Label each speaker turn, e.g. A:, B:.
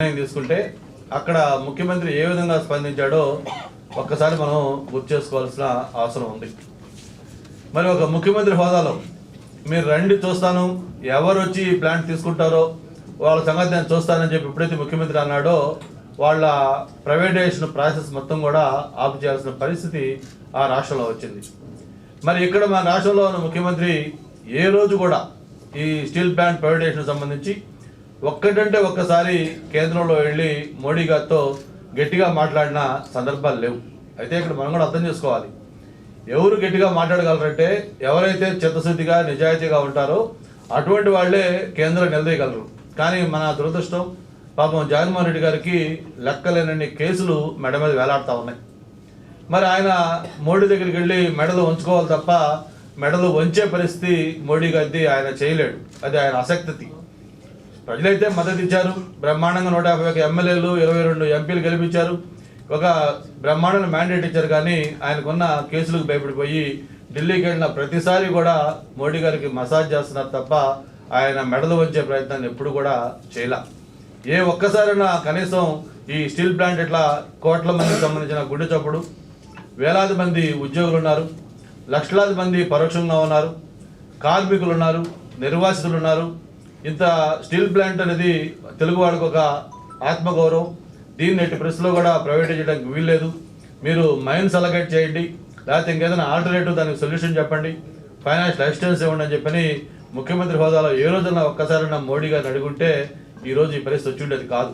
A: నిర్ణయం తీసుకుంటే అక్కడ ముఖ్యమంత్రి ఏ విధంగా స్పందించాడో ఒక్కసారి మనం గుర్తు చేసుకోవాల్సిన అవసరం ఉంది. మరి ఒక ముఖ్యమంత్రి హోదాలో మీరు రండి చూస్తాను ఎవరు వచ్చి ఈ ప్లాంట్ తీసుకుంటారో వాళ్ళ సంగతి నేను చూస్తానని చెప్పి ఎప్పుడైతే ముఖ్యమంత్రి అన్నాడో వాళ్ళ ప్రైవేటైజేషన్ ప్రాసెస్ మొత్తం కూడా ఆపు చేయాల్సిన పరిస్థితి ఆ రాష్ట్రంలో వచ్చింది. మరి ఇక్కడ మన రాష్ట్రంలో ఉన్న ముఖ్యమంత్రి ఏ రోజు కూడా ఈ స్టీల్ ప్లాంట్ ప్రైవేటైజేషన్ సంబంధించి ఒక్కటంటే ఒక్కసారి కేంద్రంలో వెళ్ళి మోడీ గారితో గట్టిగా మాట్లాడిన సందర్భాలు లేవు. అయితే ఇక్కడ మనం కూడా అర్థం చేసుకోవాలి. ఎవరు గట్టిగా మాట్లాడగలరంటే ఎవరైతే చిత్తశుద్ధిగా నిజాయితీగా ఉంటారో అటువంటి వాళ్ళే కేంద్రం నిలదీయగలరు. కానీ మన దురదృష్టం పాపం జగన్మోహన్ రెడ్డి గారికి లెక్కలేనన్ని కేసులు మెడ మీద వేలాడుతూ ఉన్నాయి. మరి ఆయన మోడీ దగ్గరికి వెళ్ళి మెడలు ఉంచుకోవాలి తప్ప మెడలు వంచే పరిస్థితి మోడీ గారిది ఆయన చేయలేడు. అది ఆయన అసక్తి ప్రజలైతే మద్దతు ఇచ్చారు బ్రహ్మాండంగా నూట యాభై ఒక ఎమ్మెల్యేలు ఇరవై రెండు ఎంపీలు గెలిపించారు. ఒక బ్రహ్మాండమైన మ్యాండేట్ ఇచ్చారు కానీ ఆయనకున్న కేసులకు భయపడిపోయి ఢిల్లీకి వెళ్ళిన ప్రతిసారి కూడా మోడీ గారికి మసాజ్ చేస్తున్నారు తప్ప ఆయన మెడలు వచ్చే ప్రయత్నాన్ని ఎప్పుడు కూడా చేయలే. ఏ ఒక్కసారైనా కనీసం ఈ స్టీల్ ప్లాంట్ ఇట్లా కోట్ల మందికి సంబంధించిన గుండె చప్పుడు. వేలాది మంది ఉద్యోగులు ఉన్నారు లక్షలాది మంది పరోక్షంగా ఉన్నారు. కార్మికులు ఉన్నారు నిర్వాసితులు ఉన్నారు ఇంత స్టీల్ ప్లాంట్ అనేది తెలుగు వాడికి ఒక ఆత్మగౌరవం. దీన్ని ఎట్టి ప్రెస్లో కూడా ప్రైవేట్ చేయడానికి వీల్లేదు. మీరు మైన్స్ అలగేట్ చేయండి. లేకపోతే ఇంకేదైనా ఆల్టర్నేటివ్ దానికి సొల్యూషన్ చెప్పండి. ఫైనాన్షియల్ అసిస్టెన్స్ ఇవ్వండి అని చెప్పని ముఖ్యమంత్రి హోదాలో ఏ రోజున ఒక్కసారైనా మోడీ గారిని అడుగుంటే ఈరోజు ఈ పరిస్థితి వచ్చి ఉండేది కాదు.